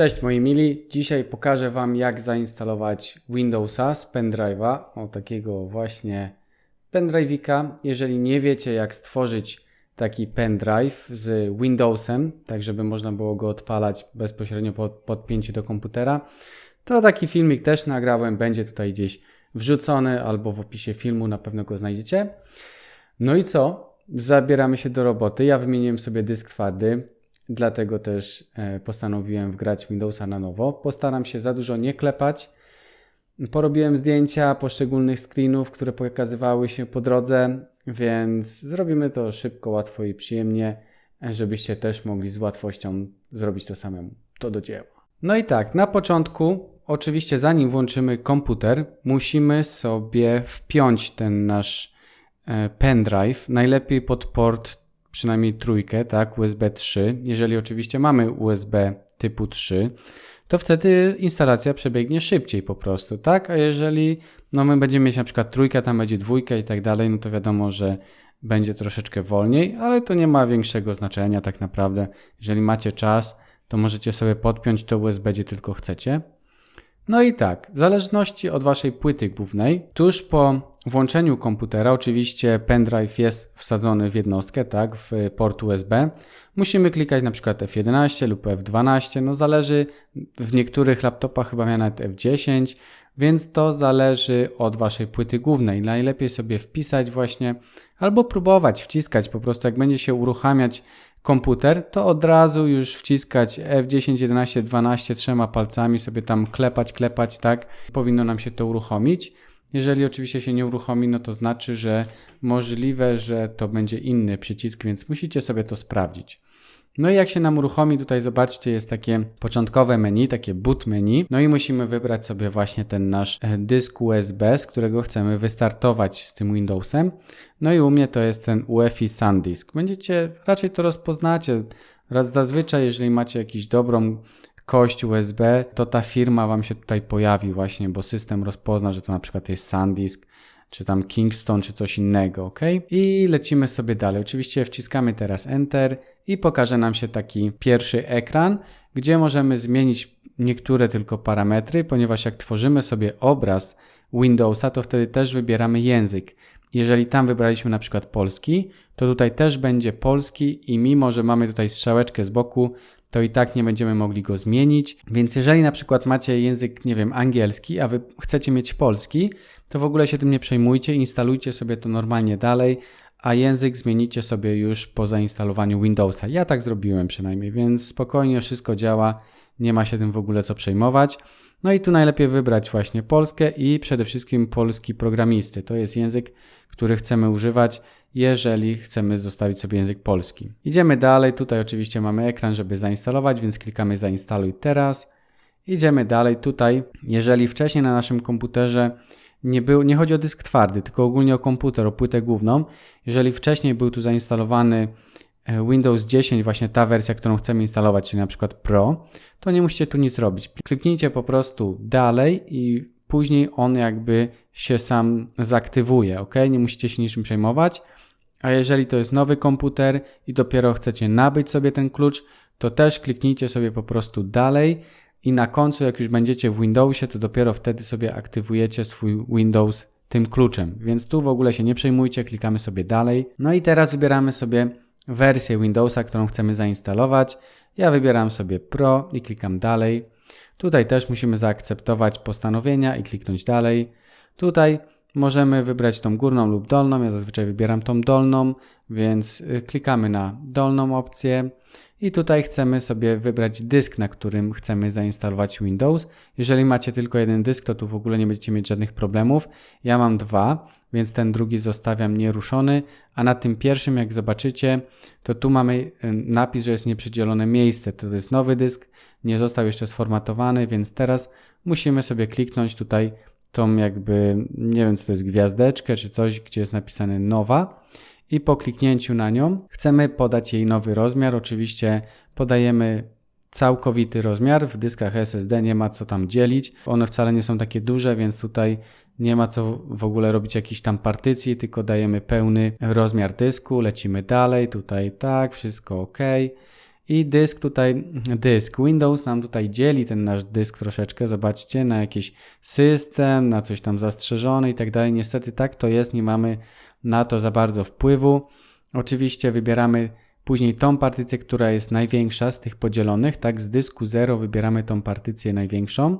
Cześć moi mili, dzisiaj pokażę Wam jak zainstalować Windowsa z pendrive'a, o takiego właśnie pendrive'ika. Jeżeli nie wiecie jak stworzyć taki pendrive z Windowsem, tak żeby można było go odpalać bezpośrednio po podpięciu do komputera, to taki filmik też nagrałem, będzie tutaj gdzieś wrzucony albo w opisie filmu, na pewno go znajdziecie. No i co? Zabieramy się do roboty. Ja wymieniłem sobie dysk twardy, dlatego też e, postanowiłem wgrać Windowsa na nowo. Postaram się za dużo nie klepać. Porobiłem zdjęcia poszczególnych screenów, które pokazywały się po drodze, więc zrobimy to szybko, łatwo i przyjemnie, żebyście też mogli z łatwością zrobić to samemu. To do dzieła. No i tak, na początku, oczywiście zanim włączymy komputer, musimy sobie wpiąć ten nasz e, pendrive, najlepiej pod port przynajmniej trójkę, tak, USB 3. Jeżeli oczywiście mamy USB typu 3, to wtedy instalacja przebiegnie szybciej po prostu, tak? A jeżeli no my będziemy mieć na przykład trójkę, tam będzie dwójka i tak dalej, no to wiadomo, że będzie troszeczkę wolniej, ale to nie ma większego znaczenia tak naprawdę. Jeżeli macie czas, to możecie sobie podpiąć to USB, gdzie tylko chcecie. No i tak, w zależności od waszej płyty głównej, tuż po włączeniu komputera, oczywiście pendrive jest wsadzony w jednostkę, tak, w port USB. Musimy klikać na przykład F11 lub F12, no zależy, w niektórych laptopach chyba miałem nawet F10, więc to zależy od waszej płyty głównej. Najlepiej sobie wpisać właśnie albo próbować wciskać, po prostu jak będzie się uruchamiać komputer, to od razu już wciskać F10, 11, 12 trzema palcami, sobie tam klepać, klepać, tak, powinno nam się to uruchomić. Jeżeli oczywiście się nie uruchomi, no to znaczy, że możliwe, że to będzie inny przycisk, więc musicie sobie to sprawdzić. No i jak się nam uruchomi, tutaj zobaczcie, jest takie początkowe menu, takie boot menu. No i musimy wybrać sobie właśnie ten nasz e, dysk USB, z którego chcemy wystartować z tym Windowsem. No i u mnie to jest ten UEFI SanDisk. Będziecie, raczej to rozpoznacie. Zazwyczaj, jeżeli macie jakąś dobrą kość USB, to ta firma Wam się tutaj pojawi właśnie, bo system rozpozna, że to na przykład jest SanDisk, czy tam Kingston, czy coś innego, ok? I lecimy sobie dalej. Oczywiście wciskamy teraz Enter i pokaże nam się taki pierwszy ekran, gdzie możemy zmienić niektóre tylko parametry, ponieważ jak tworzymy sobie obraz Windowsa, to wtedy też wybieramy język. Jeżeli tam wybraliśmy na przykład polski, to tutaj też będzie polski i mimo, że mamy tutaj strzałeczkę z boku, to i tak nie będziemy mogli go zmienić. Więc jeżeli na przykład macie język, nie wiem, angielski, a wy chcecie mieć polski, to w ogóle się tym nie przejmujcie, instalujcie sobie to normalnie dalej, a język zmienicie sobie już po zainstalowaniu Windowsa. Ja tak zrobiłem przynajmniej, więc spokojnie wszystko działa, nie ma się tym w ogóle co przejmować. No i tu najlepiej wybrać właśnie polskę i przede wszystkim polski programisty. To jest język, który chcemy używać, jeżeli chcemy zostawić sobie język polski. Idziemy dalej, tutaj oczywiście mamy ekran, żeby zainstalować, więc klikamy zainstaluj teraz. Idziemy dalej, tutaj jeżeli wcześniej na naszym komputerze nie, był, nie chodzi o dysk twardy, tylko ogólnie o komputer, o płytę główną. Jeżeli wcześniej był tu zainstalowany e, Windows 10, właśnie ta wersja, którą chcemy instalować, czyli na przykład Pro, to nie musicie tu nic robić. Kliknijcie po prostu dalej i później on jakby się sam zaktywuje, ok? Nie musicie się niczym przejmować. A jeżeli to jest nowy komputer i dopiero chcecie nabyć sobie ten klucz, to też kliknijcie sobie po prostu dalej i na końcu, jak już będziecie w Windowsie, to dopiero wtedy sobie aktywujecie swój Windows tym kluczem. Więc tu w ogóle się nie przejmujcie, klikamy sobie dalej. No i teraz wybieramy sobie wersję Windowsa, którą chcemy zainstalować. Ja wybieram sobie Pro i klikam dalej. Tutaj też musimy zaakceptować postanowienia i kliknąć dalej. Tutaj możemy wybrać tą górną lub dolną. Ja zazwyczaj wybieram tą dolną, więc y, klikamy na dolną opcję. I tutaj chcemy sobie wybrać dysk, na którym chcemy zainstalować Windows. Jeżeli macie tylko jeden dysk, to tu w ogóle nie będziecie mieć żadnych problemów. Ja mam dwa, więc ten drugi zostawiam nieruszony, a na tym pierwszym, jak zobaczycie, to tu mamy y, napis, że jest nieprzydzielone miejsce. To jest nowy dysk, nie został jeszcze sformatowany, więc teraz musimy sobie kliknąć tutaj tą jakby, nie wiem co to jest, gwiazdeczkę czy coś, gdzie jest napisane nowa i po kliknięciu na nią chcemy podać jej nowy rozmiar. Oczywiście podajemy całkowity rozmiar. W dyskach SSD nie ma co tam dzielić. One wcale nie są takie duże, więc tutaj nie ma co w ogóle robić jakiejś tam partycji, tylko dajemy pełny rozmiar dysku. Lecimy dalej. Tutaj tak, wszystko ok. I dysk tutaj, dysk Windows nam tutaj dzieli ten nasz dysk troszeczkę, zobaczcie, na jakiś system, na coś tam zastrzeżone i tak dalej. Niestety tak to jest, nie mamy na to za bardzo wpływu. Oczywiście wybieramy później tą partycję, która jest największa z tych podzielonych, tak z dysku 0 wybieramy tą partycję największą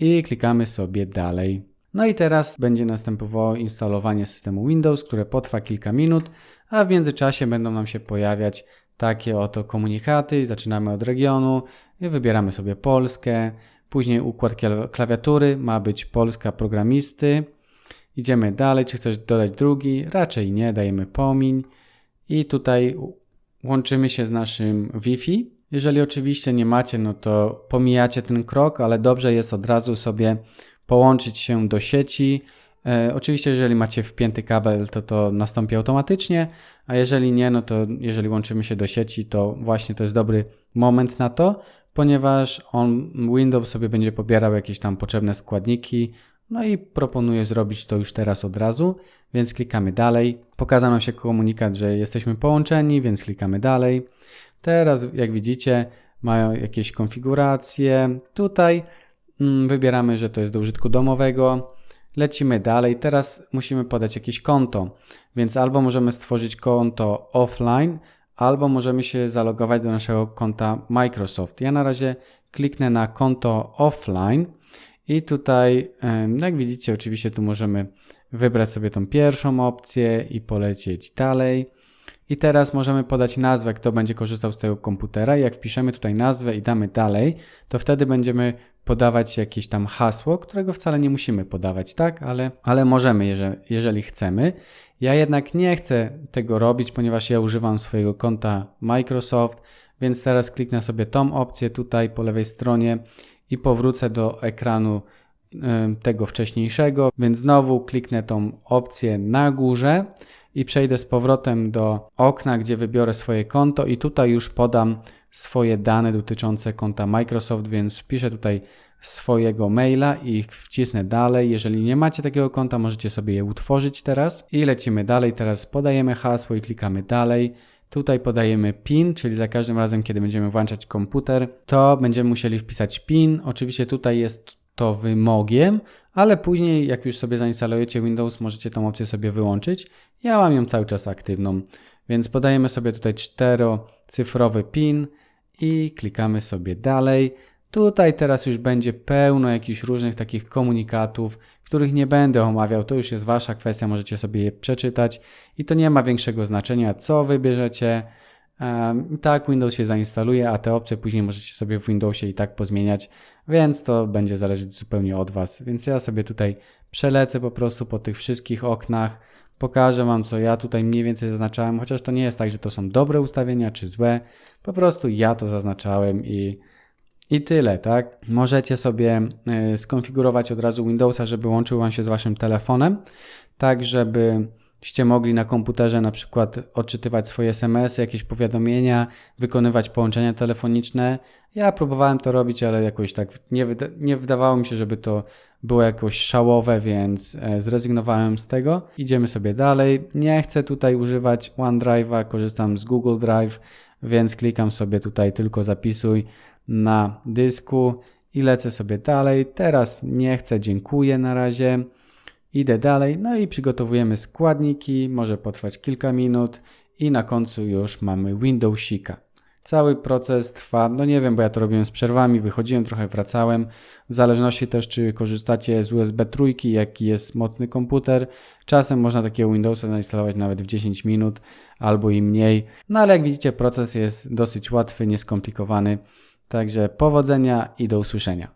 i klikamy sobie dalej. No i teraz będzie następowało instalowanie systemu Windows, które potrwa kilka minut, a w międzyczasie będą nam się pojawiać takie oto komunikaty. Zaczynamy od regionu i wybieramy sobie Polskę. Później układ klawiatury ma być Polska programisty. Idziemy dalej, czy chcesz dodać drugi? Raczej nie, dajemy pomiń. I tutaj łączymy się z naszym Wi-Fi. Jeżeli oczywiście nie macie, no to pomijacie ten krok, ale dobrze jest od razu sobie połączyć się do sieci. E, oczywiście, jeżeli macie wpięty kabel, to to nastąpi automatycznie, a jeżeli nie, no to jeżeli łączymy się do sieci, to właśnie to jest dobry moment na to, ponieważ on, Windows sobie będzie pobierał jakieś tam potrzebne składniki, no i proponuję zrobić to już teraz od razu, więc klikamy dalej. Pokazał nam się komunikat, że jesteśmy połączeni, więc klikamy dalej. Teraz, jak widzicie, mają jakieś konfiguracje. Tutaj mm, wybieramy, że to jest do użytku domowego. Lecimy dalej. Teraz musimy podać jakieś konto, więc albo możemy stworzyć konto offline, albo możemy się zalogować do naszego konta Microsoft. Ja na razie kliknę na konto offline i tutaj, jak widzicie, oczywiście tu możemy wybrać sobie tą pierwszą opcję i polecieć dalej. I teraz możemy podać nazwę, kto będzie korzystał z tego komputera. Jak wpiszemy tutaj nazwę i damy dalej, to wtedy będziemy podawać jakieś tam hasło, którego wcale nie musimy podawać, tak? Ale, ale możemy, jeżeli, jeżeli chcemy. Ja jednak nie chcę tego robić, ponieważ ja używam swojego konta Microsoft, więc teraz kliknę sobie tą opcję tutaj po lewej stronie i powrócę do ekranu tego wcześniejszego, więc znowu kliknę tą opcję na górze i przejdę z powrotem do okna, gdzie wybiorę swoje konto i tutaj już podam swoje dane dotyczące konta Microsoft, więc wpiszę tutaj swojego maila i wcisnę dalej. Jeżeli nie macie takiego konta, możecie sobie je utworzyć teraz i lecimy dalej. Teraz podajemy hasło i klikamy dalej. Tutaj podajemy PIN, czyli za każdym razem, kiedy będziemy włączać komputer, to będziemy musieli wpisać PIN. Oczywiście tutaj jest to wymogiem, ale później, jak już sobie zainstalujecie Windows, możecie tą opcję sobie wyłączyć. Ja mam ją cały czas aktywną, więc podajemy sobie tutaj czterocyfrowy PIN i klikamy sobie dalej. Tutaj teraz już będzie pełno jakichś różnych takich komunikatów, których nie będę omawiał. To już jest Wasza kwestia, możecie sobie je przeczytać i to nie ma większego znaczenia, co wybierzecie. Tak, Windows się zainstaluje, a te opcje później możecie sobie w Windowsie i tak pozmieniać, więc to będzie zależeć zupełnie od Was. Więc ja sobie tutaj przelecę po prostu po tych wszystkich oknach, pokażę Wam, co ja tutaj mniej więcej zaznaczałem, chociaż to nie jest tak, że to są dobre ustawienia czy złe, po prostu ja to zaznaczałem i i tyle, tak? Możecie sobie e, skonfigurować od razu Windowsa, żeby łączył Wam się z Waszym telefonem, tak żebyście mogli na komputerze na przykład odczytywać swoje SMS, jakieś powiadomienia, wykonywać połączenia telefoniczne. Ja próbowałem to robić, ale jakoś tak nie, wyda nie wydawało mi się, żeby to było jakoś szałowe, więc e, zrezygnowałem z tego. Idziemy sobie dalej. Nie chcę tutaj używać OneDrive'a, korzystam z Google Drive, więc klikam sobie tutaj tylko zapisuj na dysku i lecę sobie dalej. Teraz nie chcę, dziękuję na razie. Idę dalej, no i przygotowujemy składniki, może potrwać kilka minut i na końcu już mamy Windowsika. Cały proces trwa, no nie wiem, bo ja to robiłem z przerwami, wychodziłem trochę, wracałem. W zależności też, czy korzystacie z USB trójki, jaki jest mocny komputer. Czasem można takiego Windowsa zainstalować nawet w 10 minut albo i mniej. No ale jak widzicie, proces jest dosyć łatwy, nieskomplikowany. Także powodzenia i do usłyszenia.